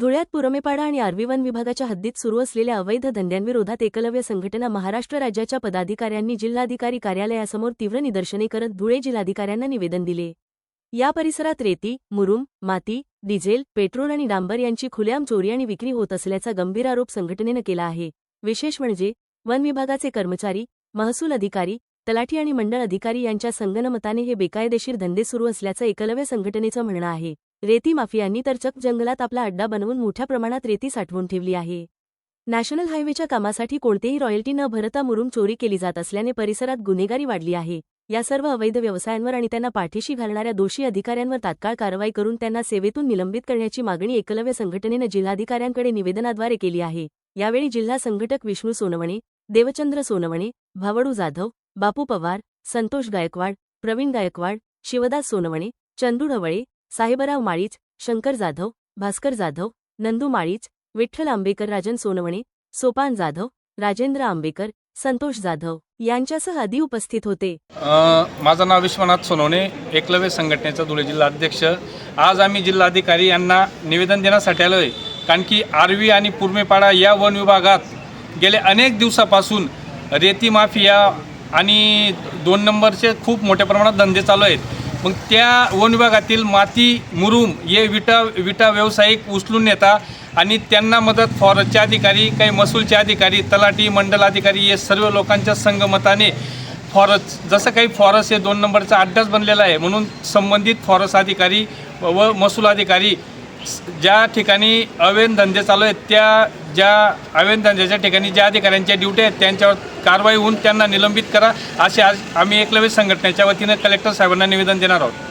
धुळ्यात पुरमेपाडा आणि आर्वी वन विभागाच्या हद्दीत सुरू असलेल्या अवैध धंद्यांविरोधात एकलव्य संघटना महाराष्ट्र राज्याच्या पदाधिकाऱ्यांनी जिल्हाधिकारी कार्यालयासमोर तीव्र निदर्शने करत धुळे जिल्हाधिकाऱ्यांना निवेदन दिले. या परिसरात रेती मुरुम माती डिझेल पेट्रोल आणि डांबर यांची खुलेआम चोरी आणि विक्री होत असल्याचा गंभीर आरोप संघटनेनं केला आहे. विशेष म्हणजे वन विभागाचे कर्मचारी महसूल अधिकारी तलाठी आणि मंडळ अधिकारी यांच्या संगनमताने हे बेकायदेशीर धंदे सुरू असल्याचं एकलव्य संघटनेचं म्हणणं आहे. रेती माफियांनी तर चक जंगलात आपला अड्डा बनवून मोठ्या प्रमाणात रेती साठवून ठेवली आहे. नॅशनल हायवेच्या कामासाठी कोणतेही रॉयल्टी न भरता मुरुम चोरी केली जात असल्याने परिसरात गुन्हेगारी वाढली आहे. या सर्व अवैध व्यवसायांवर आणि त्यांना पाठीशी घालणाऱ्या दोषी अधिकाऱ्यांवर तात्काळ कारवाई करून त्यांना सेवेतून निलंबित करण्याची मागणी एकलव्य संघटनेनं जिल्हाधिकाऱ्यांकडे निवेदनाद्वारे केली आहे. यावेळी जिल्हा संघटक विष्णू सोनवणे देवचंद्र सोनवणे भावडू जाधव बापू पवार संतोष गायकवाड प्रवीण गायकवाड शिवदास सोनवणे चंदू ढवळे साहेबराव माळीच शंकर जाधव भास्कर जाधव नंदू माळीच विठ्ठल आंबेकर राजन सोनवणे सोपान जाधव राजेंद्र आंबेकर संतोष जाधव यांच्यासह आधी उपस्थित होते. माझं नाव विश्वनाथ सोनवणे एकलव्य संघटनेचा धुळे जिल्हा अध्यक्ष. आज आम्ही जिल्हाधिकारी यांना निवेदन देण्यासाठी आलो आहे कारण की आर्वी आणि पूर्मेपाडा या वन विभागात गेल्या अनेक दिवसापासून रेती माफिया आणि दोन नंबरचे खूप मोठ्या प्रमाणात धंदे चालू आहेत. मग त्या वन विभागातील माती मुरुम हे विटा विटा व्यावसायिक उचलून नेता आणि त्यांना मदत फॉरेस्टचे अधिकारी काही महसूलचे अधिकारी तलाठी मंडल अधिकारी हे सर्व लोकांच्या संगमताने फॉरेस्ट जसं काही फॉरेस्ट हे दोन नंबरचा अड्डाच बनलेला आहे. म्हणून संबंधित फॉरेस्ट अधिकारी व महसूल अधिकारी ज्या ठिकाणी अवैध धंदे चालू आहेत त्या ज्या अवैध धंद्याच्या ठिकाणी ज्या अधिकाऱ्यांच्या ड्युटी आहेत त्यांच्यावर कारवाई होऊन त्यांना निलंबित करा असे आज आम्ही एकलव्य संघटनेच्या वतीनं कलेक्टर साहेबांना निवेदन देणार आहोत.